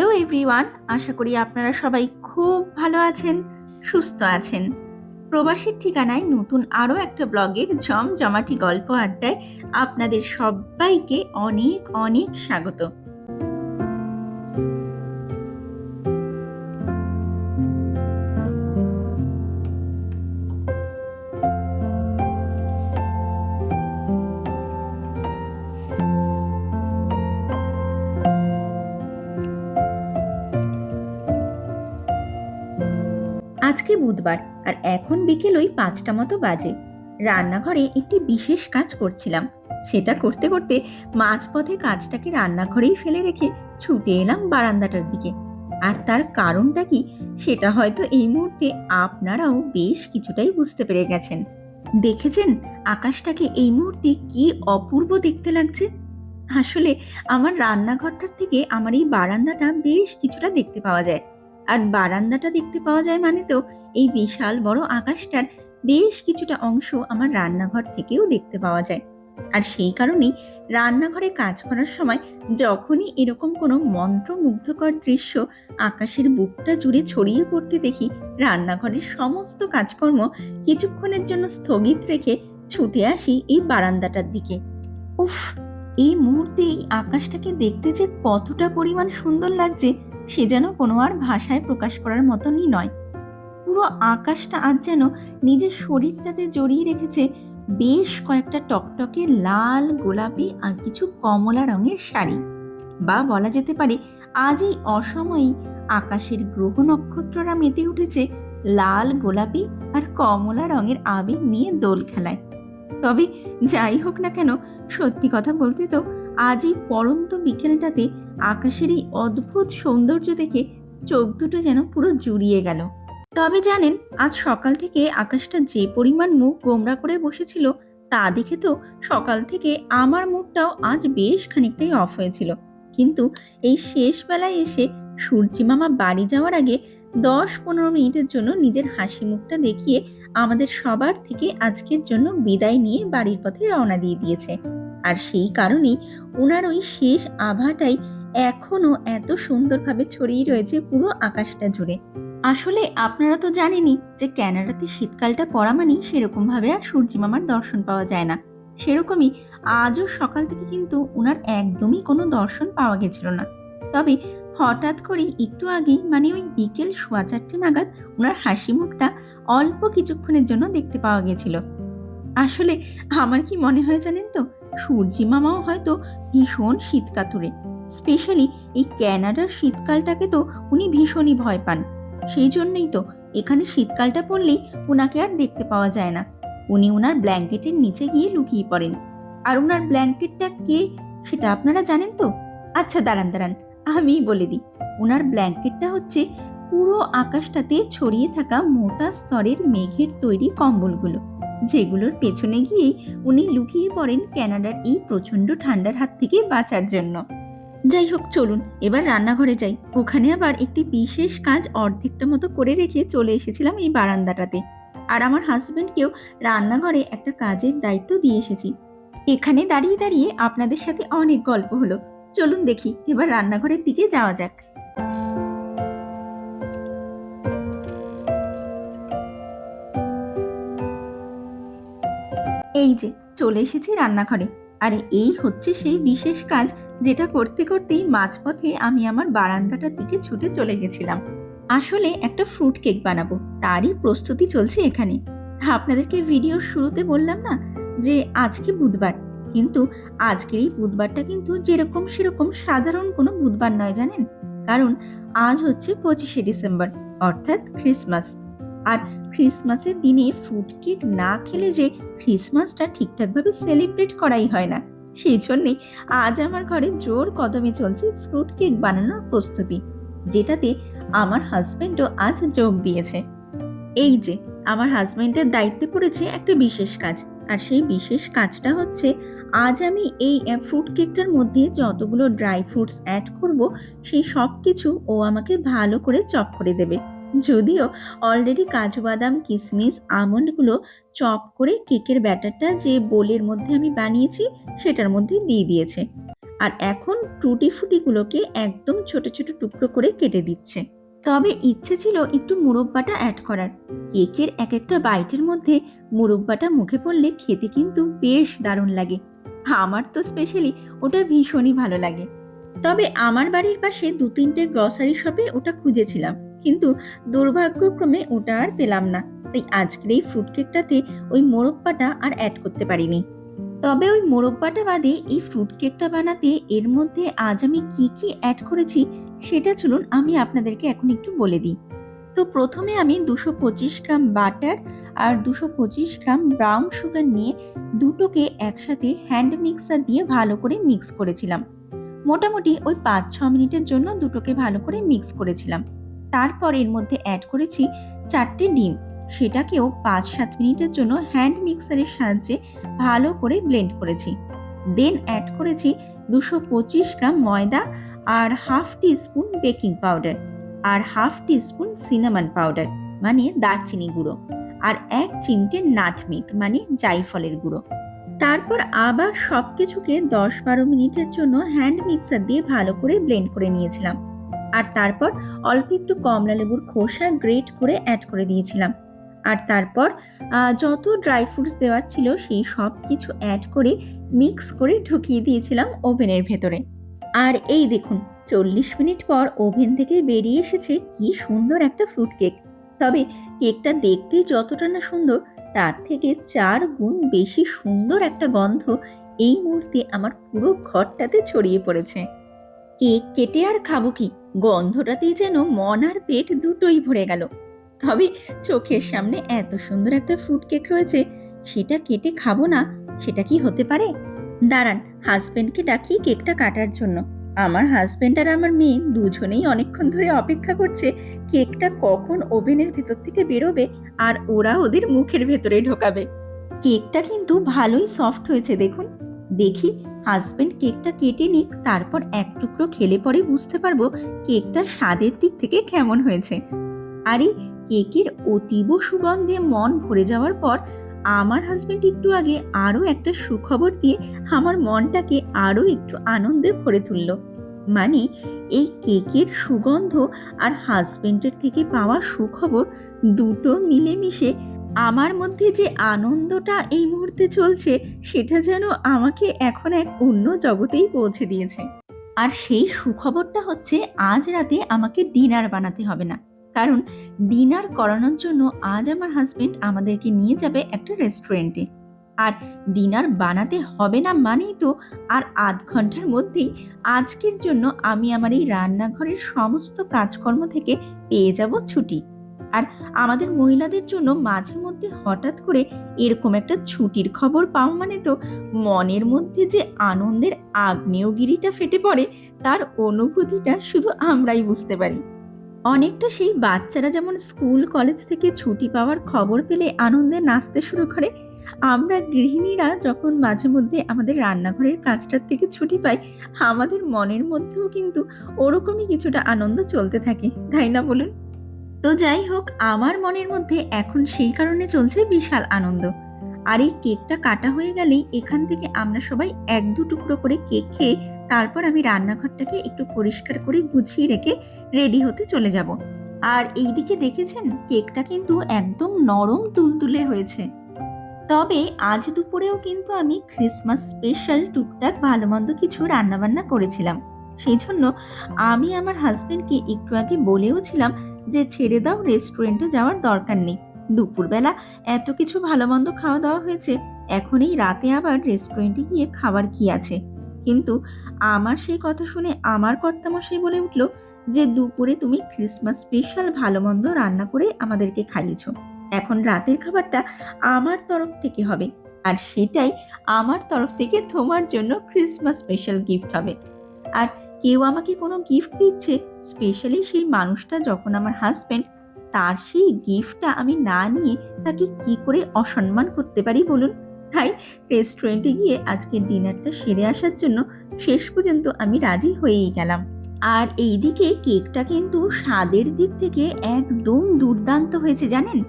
Hello everyone, আশা করি আপনারা সবাই খুব ভালো আছেন, সুস্থ আছেন। প্রবাসীর ঠিকানায় নতুন আরও একটা ব্লগের জমজমাটি গল্প আড্ডায় আপনাদের সবাইকে অনেক অনেক স্বাগত। আজকে বুধবার, আর এখন বিকেল ওই পাঁচটা মতো বাজে। রান্নাঘরে একটি বিশেষ কাজ করছিলাম। সেটা করতে করতে মাঝপথে কাজটাকে রান্নাঘরেই ফেলে রেখে ছুটে এলাম বারান্দাটার দিকে। আর তার কারণটা কি, সেটা হয়তো এই মুহূর্তে আপনারাও বেশ কিছুটাই বুঝতে পেরে গেছেন। দেখেছেন আকাশটাকে এই মুহূর্তে কি অপূর্ব দেখতে লাগছে? আসলে আমার রান্নাঘরটার থেকে আমার এই বারান্দাটা বেশ কিছুটা দেখতে পাওয়া যায়। আর বারান্দাটা দেখতে পাওয়া যায় মানে তো এই বিশাল বড় আকাশটার বেশ কিছুটা অংশ আমার রান্নাঘর থেকেও দেখতে পাওয়া যায়। আর সেই কারণেই রান্নাঘরে কাজ করার সময় যখনই এরকম কোনো মন্ত্রমুগ্ধকর দৃশ্য আকাশের বুকটা জুড়ে ছড়িয়ে পড়তে দেখি, রান্নাঘরের সমস্ত কাজকর্ম কিছুক্ষণের জন্য স্থগিত রেখে ছুটে আসি এই বারান্দাটার দিকে। উফ! এই মুহূর্তে এই আকাশটাকে দেখতে যে কতটা পরিমাণ সুন্দর লাগছে! সে যেন কোনো আর ভাষায় প্রকাশ করার মতনই নয়। পুরো আকাশটা আজ যেন নিজের শরীরটাতে জড়িয়ে রেখেছে বেশ কয়েকটা টকটকে লাল, গোলাপি আর কিছু কমলা রঙের শাড়ি। বা বলা যেতে পারে আজ এই অসময়েই আকাশের গ্রহ নক্ষত্ররা মেতে উঠেছে লাল, গোলাপি আর কমলা রঙের আবির নিয়ে দোল খেলায়। তবে যাই হোক না কেন, সত্যি কথা বলতে তো আজ এই পরন্ত বিকেলটাতে আকাশের এই অদ্ভুত সৌন্দর্য দেখে চোখ দুটো যেন পুরো জুড়িয়ে গেল। তবে জানেন, আজ সকাল থেকে আকাশটা যে পরিমাণ মুখ গোমরা করে বসেছিল, তা দেখে তো সকাল থেকে আমার মুখটাও আজ বেশ খানিকটাই অফ হয়েছিল। কিন্তু এই শেষ বেলায় এসে সূর্যি মামা বাড়ি যাওয়ার আগে দশ পনেরো মিনিটের জন্য নিজের হাসি মুখটা দেখিয়ে আমাদের সবার থেকে আজকের জন্য বিদায় নিয়ে বাড়ির পথে রওনা দিয়ে দিয়েছে। আর সেই কারণেই ওনার ওই শেষ আভাটাই এখনও এত সুন্দরভাবে ছড়িয়ে রয়েছে পুরো আকাশটা জুড়ে। আসলে আপনারা তো জানেনই যে ক্যানাডাতে শীতকালটা পড়া মানেই সেরকম ভাবে আর সূর্যি মামার দর্শন পাওয়া যায় না। সেরকমই আজও সকাল থেকে কিন্তু ওনার একদমই কোনো দর্শন পাওয়া গেছিল না। তবে হঠাৎ করে একটু আগেই মানে ওই বিকেল সোয়া চারটে নাগাদ ওনার হাসি মুখটা অল্প কিছুক্ষণের জন্য দেখতে পাওয়া গেছিল। আসলে আমার কি মনে হয় জানেন তো? সূর্যি মামাও হয়তো ভীষণ শীত কাতুরে স্পেশালি এই ক্যানাডার শীতকালটাকে তো উনি ভীষণই ভয় পান। সেই জন্যই তো এখানে শীতকালটা পড়লেই ওনাকে আর দেখতে পাওয়া যায় না। উনি ওনার ব্ল্যাঙ্কেটের নিচে গিয়ে লুকিয়ে পড়েন। আর ওনার ব্ল্যাঙ্কেটটা কে সেটা আপনারা জানেন তো? আচ্ছা দাঁড়ান দাঁড়ান আমি বলে দিই। ওনার ব্ল্যাঙ্কেটটা হচ্ছে পুরো আকাশটাতে ছড়িয়ে থাকা মোটা স্তরের মেঘের তৈরি কম্বলগুলো, যেগুলোর পেছনে গিয়েই উনি লুকিয়ে পড়েন ক্যানাডার এই প্রচণ্ড ঠান্ডার হাত থেকে বাঁচার জন্য। যাই হোক, চলুন। এবার রান্নাঘরে যাই। ওখানে আবার একটি বিশেষ কাজ অর্ধেকটা মতো করে রেখে চলে এসেছিলাম এই বারান্দাটাতে। আর আমার হাজব্যান্ডকেও রান্নাঘরে একটা কাজের দায়িত্ব দিয়ে এসেছি। এখানে দাঁড়িয়ে দাঁড়িয়ে আপনাদের সাথে অনেক গল্প হলো। চলুন দেখি, এবার রান্নাঘরের দিকে যাওয়া যাক। এই যে, চলে এসেছি রান্নাঘরে। আর, এই হচ্ছে সেই বিশেষ কাজ যেটা করতে করতেই মাঝপথে আমি আমার বারান্দাটার দিকে ছুটে চলে গেছিলাম। আসলে একটা ফ্রুট কেক বানাবো, তারই প্রস্তুতি চলছে এখানে। আপনাদেরকে ভিডিওর শুরুতে বললাম না যে, আজকে বুধবার। কিন্তু আজকের এই বুধবারটা কিন্তু যেরকম সেরকম সাধারণ কোনো বুধবার নয়, জানেন? কারণ আজ হচ্ছে পঁচিশে ডিসেম্বর, অর্থাৎ ক্রিসমাস। আর ক্রিসমাসের দিনে ফ্রুট কেক না খেলে যে, ক্রিসমাসটা ঠিকঠাকভাবে সেলিব্রেট করাই হয় না। সেই জন্যেই আজ আমার ঘরে জোর কদমে চলছে ফ্রুট কেক বানানোর প্রস্তুতি, যেটাতে আমার হাজবেন্ডও আজ যোগ দিয়েছে। এই যে, আমার হাজবেন্ডের দায়িত্বে পড়েছে একটা বিশেষ কাজ, আর সেই বিশেষ কাজটা হচ্ছে আজ আমি এই ফ্রুট কেকটার মধ্যে যতগুলো ড্রাই ফ্রুটস অ্যাড করব, সেই সব কিছু ও আমাকে ভালো করে চপ করে দেবে। যদিও অলরেডি কাজু বাদাম কিশমিশ আমন্ডগুলো চপ করে কেকের ব্যাটারটা যে বোলের মধ্যে আমি বানিয়েছি, সেটার মধ্যে দিয়ে দিয়েছে। আর এখন টুটি ফুটিগুলোকে একদম ছোট ছোট টুকরো করে কেটে দিচ্ছে। তবে ইচ্ছে ছিল একটু মুরব্বাটা অ্যাড করার। কেকের এক একটা বাইটের মধ্যে মুরব্বাটা মুখে পড়লে খেতে কিন্তু বেশ দারুণ লাগে। আমার তো স্পেশালি ওটা ভীষণই ভালো লাগে। তবে আমার বাড়ির পাশে দু তিনটে গ্রসারি শপে ওটা খুঁজেছিলাম। কিন্তু দুর্ভাগ্যক্রমে ওটা আর পেলাম না। তাই আজকের এই ফ্রুট কেকটাতে ওই মোরব্বাটা আর অ্যাড করতে পারিনি। তবে ওই মোরব্বাটা বাদে এই ফ্রুট কেকটা বানাতে এর মধ্যে আজ আমি কি কি অ্যাড করেছি সেটা চলুন আমি আপনাদেরকে এখন একটু বলে দিই। তো প্রথমে আমি দুশো পঁচিশ গ্রাম বাটার আর দুশো পঁচিশ গ্রাম ব্রাউন সুগার নিয়ে দুটোকে একসাথে হ্যান্ড মিক্সার দিয়ে ভালো করে মিক্স করেছিলাম। মোটামুটি ওই পাঁচ ছ মিনিটের জন্য দুটোকে ভালো করে মিক্স করেছিলাম। তারপর এর মধ্যে অ্যাড করেছি চারটে ডিম। সেটাকেও পাঁচ সাত মিনিটের জন্য হ্যান্ড মিক্সারের সাহায্যে ভালো করে ব্লেন্ড করেছি। দেন অ্যাড করেছি দুশো পঁচিশ গ্রাম ময়দা আর half teaspoon baking powder আর half teaspoon cinnamon powder মানে দারচিনি গুঁড়ো আর এক চিমটে নাটমিক মানে জাইফলের গুঁড়ো। তারপর আবার সব কিছুকে দশ বারো মিনিটের জন্য হ্যান্ড মিক্সার দিয়ে ভালো করে ব্লেন্ড করে নিয়েছিলাম। আর তারপর অল্প একটু কমলা লেবুর খোসা গ্রেট করে অ্যাড করে দিয়েছিলাম। আর তারপর যত ড্রাই ফ্রুটস দেওয়ার ছিল সেই সব কিছু অ্যাড করে মিক্স করে ঢুকিয়ে দিয়েছিলাম ওভেনের ভেতরে। আর এই দেখুন, চল্লিশ মিনিট পর ওভেন থেকে বেরিয়ে এসেছে কি সুন্দর একটা ফ্রুট কেক তবে কেকটা দেখতে যতটা না সুন্দর, তার থেকে চার গুণ বেশি সুন্দর একটা গন্ধ এই মুহূর্তে আমার পুরো ঘরটাতে ছড়িয়ে পড়েছে। কেক কেটে আর খাব কি? গন্ধটাতেই যেন মন আর পেট দুটোই ভরে গেল। তবে চোখের সামনে এত সুন্দর একটা ফ্রুট কেক রয়েছে, সেটা কেটে খাব না, সেটা কি হতে পারে? দাঁড়ান হাজবেন্ডকে ডাকি কেকটা কাটার জন্য। আমার হাজবেন্ড আর আমার মেয়ে দুজনেই অনেকক্ষণ ধরে অপেক্ষা করছে কেকটা কখন ওভেনের ভেতর থেকে বেরোবে আর ওরা ওদের মুখের ভেতরে ঢোকাবে। কেকটা কিন্তু ভালোই সফট হয়েছে, দেখুন। দেখি হাজবেন্ড কেকটা কেটে নিক, তারপর এক টুকরো খেলে পরে বুঝতে পারব কেকটা স্বাদের দিক থেকে কেমন হয়েছে। আরে কেকের অতীব সুগন্ধে মন ভরে যাওয়ার পর আমার হাজবেন্ড একটু আগে আরও একটা সুখবর দিয়ে আমার মনটাকে আরও একটু আনন্দে ভরে তুললো। মানে এই কেকের সুগন্ধ আর হাজবেন্ডের থেকে পাওয়া সুখবর দুটো মিলেমিশে আমার মধ্যে যে আনন্দটা এই মুহূর্তে চলছে, সেটা যেন আমাকে এখন এক অন্য জগতেই পৌঁছে দিয়েছে। আর সেই সুখবরটা হচ্ছে, আজ রাতে আমাকে ডিনার বানাতে হবে না। কারণ ডিনার করানোর জন্য আজ আমার হাজবেন্ড আমাদেরকে নিয়ে যাবে একটা রেস্টুরেন্টে। আর ডিনার বানাতে হবে না মানেই তো আর আধ ঘণ্টার মধ্যেই আজকের জন্য আমি আমার এই রান্নাঘরের সমস্ত কাজকর্ম থেকে পেয়ে যাব ছুটি। আর আমাদের মহিলাদের জন্য মাঝে মধ্যে হঠাৎ করে এরকম একটা ছুটির খবর পাওয়া মানে তো মনের মধ্যে যে আনন্দের আগ্নেয়গিরিটা ফেটে পড়ে, তার অনুভূতিটা শুধু আমরাই বুঝতে পারি। অনেকটা সেই বাচ্চারা যেমন স্কুল, কলেজ থেকে ছুটি পাওয়ার খবর পেলে আনন্দে নাচতে শুরু করে, আমরা গৃহিণীরা যখন মাঝে মধ্যে আমাদের রান্নাঘরের কাজটার থেকে ছুটি পাই, আমাদের মনের মধ্যেও কিন্তু ওরকমই কিছুটা আনন্দ চলতে থাকে, তাই না বলুন? তো যাই হোক, আমার মনের মধ্যে এখন সেই কারণে চলছে বিশাল আনন্দ। আর এই কেকটা কাটা হয়ে গেলেই এখান থেকে আমরা সবাই এক দু টুকরো করে কেক খেয়ে তারপর আমি রান্নাঘরটাকে একটু পরিষ্কার করে গুছিয়ে রেখে রেডি হতে চলে যাব। আর এইদিকে দেখেছেন, কেকটা কিন্তু একদম নরম তুলতুলে হয়েছে। তবে আজ দুপুরেও কিন্তু আমি ক্রিসমাস স্পেশাল টুকটাক ভালো মন্দ কিছু রান্নাবান্না করেছিলাম। সেই জন্য আমি আমার হাজব্যান্ডকে একটু আগে বলেও ছিলাম যে ছেড়ে দাও রেস্টুরেন্টে যাওয়ার দরকার নেই। দুপুরবেলা এত কিছু ভালো মন্দ খাওয়া দাওয়া হয়েছে, এখন এই রাতে আবার রেস্টুরেন্টে গিয়ে খাবার কি আছে? কিন্তু আমার সেই কথা শুনে আমার কর্তামশাই বলে উঠল যে দুপুরে তুমি ক্রিসমাস স্পেশাল ভালো মন্দ রান্না করে আমাদেরকে খাইয়েছ। এখন রাতের খাবারটা আমার তরফ থেকে হবে আর সেটাই আমার তরফ থেকে তোমার জন্য ক্রিসমাস স্পেশাল গিফট হবে। আর কেউ আমাকে কোনো গিফট দিচ্ছে স্পেশালি সেই মানুষটা যখন আমার হাজবেন্ড তার সেই গিফটটা আমি না নিয়ে তাকে কি করে অসম্মান করতে পারি বলুন? তাই রেস্টুরেন্টে গিয়ে আজকে ডিনারটা সেরে আসার জন্য শেষ পর্যন্ত আমি রাজি হয়েই গেলাম। আর এইদিকে কেকটা কিন্তু স্বাদের দিক থেকে একদম দুর্দান্ত হয়েছে জানেন?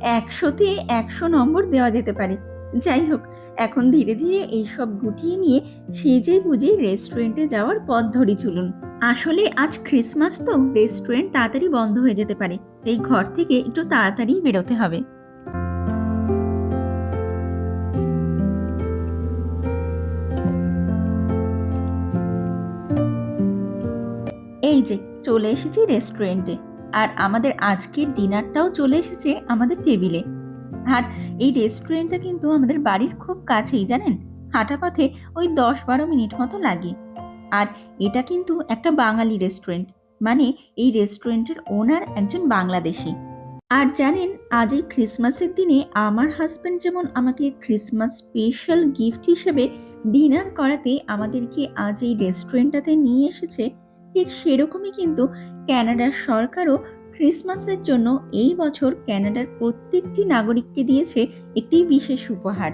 একশোতে একশো নম্বর দেওয়া যেতে পারে। যাই হোক এখন ধীরে ধীরে এইসব গুটিয়ে নিয়ে সেজে বুঝে রেস্টুরেন্টে যাওয়ার পথ ধরি চলুন। আসলে আজ ক্রিসমাস তো রেস্টুরেন্ট তাড়াতাড়ি বন্ধ হয়ে যেতে পারে। এই ঘর থেকে একটু তাড়াতাড়ি বেরোতে হবে। এই যে, চলে এসেছি রেস্টুরেন্টে আর আমাদের আজকের ডিনারটাও চলে এসেছে আমাদের টেবিলে আর এই রেস্টুরেন্টটা কিন্তু আমাদের বাড়ির খুব কাছেই, জানেন? হাঁটা পথে ওই দশ বারো মিনিট মতো লাগে। আর এটা কিন্তু একটা বাঙালি রেস্টুরেন্ট মানে এই রেস্টুরেন্টের ওনার একজন বাংলাদেশি। আর জানেন, আজ এই ক্রিসমাসের দিনে আমার হাজব্যান্ড যেমন আমাকে ক্রিসমাস স্পেশাল গিফট হিসেবে ডিনার করাতে আমাদেরকে আজ এই রেস্টুরেন্টটাতে নিয়ে এসেছে, ঠিক সেরকমই কিন্তু ক্যানাডার সরকারও ক্রিসমাসের জন্য এই বছর ক্যানাডার প্রত্যেকটি নাগরিককে দিয়েছে একটি বিশেষ উপহার।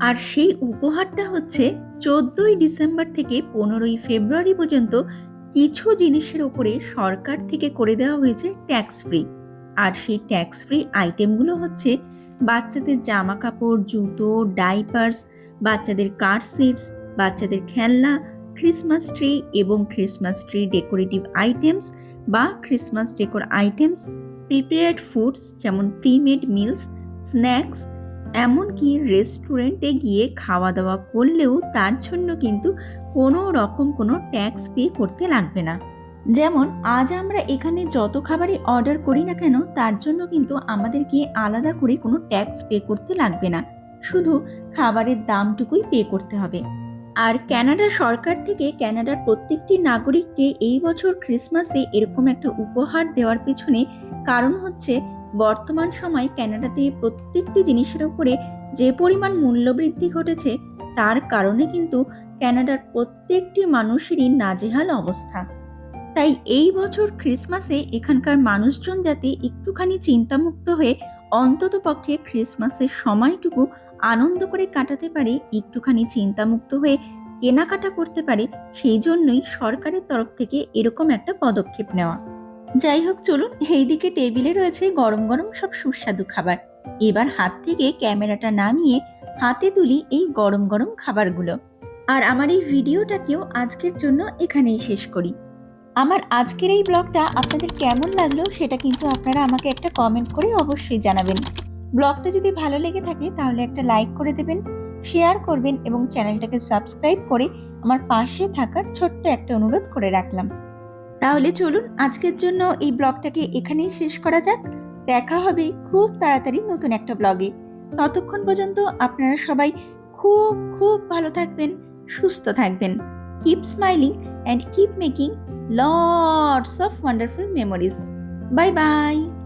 আর সেই উপহারটা হচ্ছে চোদ্দই ডিসেম্বর থেকে পনেরোই ফেব্রুয়ারি পর্যন্ত কিছু জিনিসের উপরে সরকার থেকে করে দেওয়া হয়েছে ট্যাক্স ফ্রি আর সেই ট্যাক্স ফ্রি আইটেমগুলো হচ্ছে বাচ্চাদের জামা কাপড় জুতো ডাইপার্স বাচ্চাদের কার সিটস বাচ্চাদের খেলনা ক্রিসমাস ট্রি এবং ক্রিসমাস ট্রি ডেকোরেটিভ আইটেমস বা Christmas decor items prepared foods যেমন প্রিমেড মিলস স্ন্যাক্স এমনকি রেস্টুরেন্টে গিয়ে খাওয়া দাওয়া করলেও তার জন্য কিন্তু কোনো রকম কোনো ট্যাক্স পে করতে লাগবে না। যেমন, আজ আমরা এখানে যত খাবারই অর্ডার করি না কেন, তার জন্য কিন্তু আমাদেরকে আলাদা করে কোনো ট্যাক্স পে করতে লাগবে না। শুধু খাবারের দামটুকুই পে করতে হবে। আর ক্যানাডা সরকার থেকে ক্যানাডার প্রত্যেকটি নাগরিককে এই বছর ক্রিসমাসে এরকম একটা উপহার দেওয়ার পিছনে কারণ হচ্ছে বর্তমান সময় ক্যানাডাতে প্রত্যেকটি জিনিসের উপরে যে পরিমাণ মূল্যবৃদ্ধি ঘটেছে, তার কারণে কিন্তু ক্যানাডার প্রত্যেকটি মানুষেরই নাজেহাল অবস্থা। তাই এই বছর ক্রিসমাসে এখানকার মানুষজন যাতে একটুখানি চিন্তামুক্ত হয়ে অন্তত পক্ষে ক্রিসমাসের সময়টুকু আনন্দ করে কাটাতে পারে একটুখানি চিন্তামুক্ত হয়ে কেনাকাটা করতে পারে, সেই জন্যই সরকারের তরফ থেকে এরকম একটা পদক্ষেপ নেওয়া। যাই হোক, চলুন, এইদিকে টেবিলে রয়েছে গরম গরম সব সুস্বাদু খাবার। এবার হাত থেকে ক্যামেরাটা নামিয়ে হাতে তুলি এই গরম গরম খাবারগুলো। আর আমার এই ভিডিওটাকেও আজকের জন্য এখানেই শেষ করি। আমার আজকের এই ব্লগটা আপনাদের কেমন লাগল সেটা কিন্তু আপনারা আমাকে একটা কমেন্ট করে অবশ্যই জানাবেন। ব্লগটা যদি ভালো লেগে থাকে তাহলে একটা লাইক করে দেবেন শেয়ার করবেন এবং চ্যানেলটাকে সাবস্ক্রাইব করে আমার পাশে থাকার ছোট্ট একটা অনুরোধ করে রাখলাম। তাহলে চলুন আজকের জন্য এই ব্লগটাকে এখানেই শেষ করা যাক। দেখা হবে খুব তাড়াতাড়ি নতুন একটা ব্লগে। ততক্ষণ পর্যন্ত আপনারা সবাই খুব খুব ভালো থাকবেন, সুস্থ থাকবেন। Keep smiling and keep making lots of wonderful memories. Bye bye.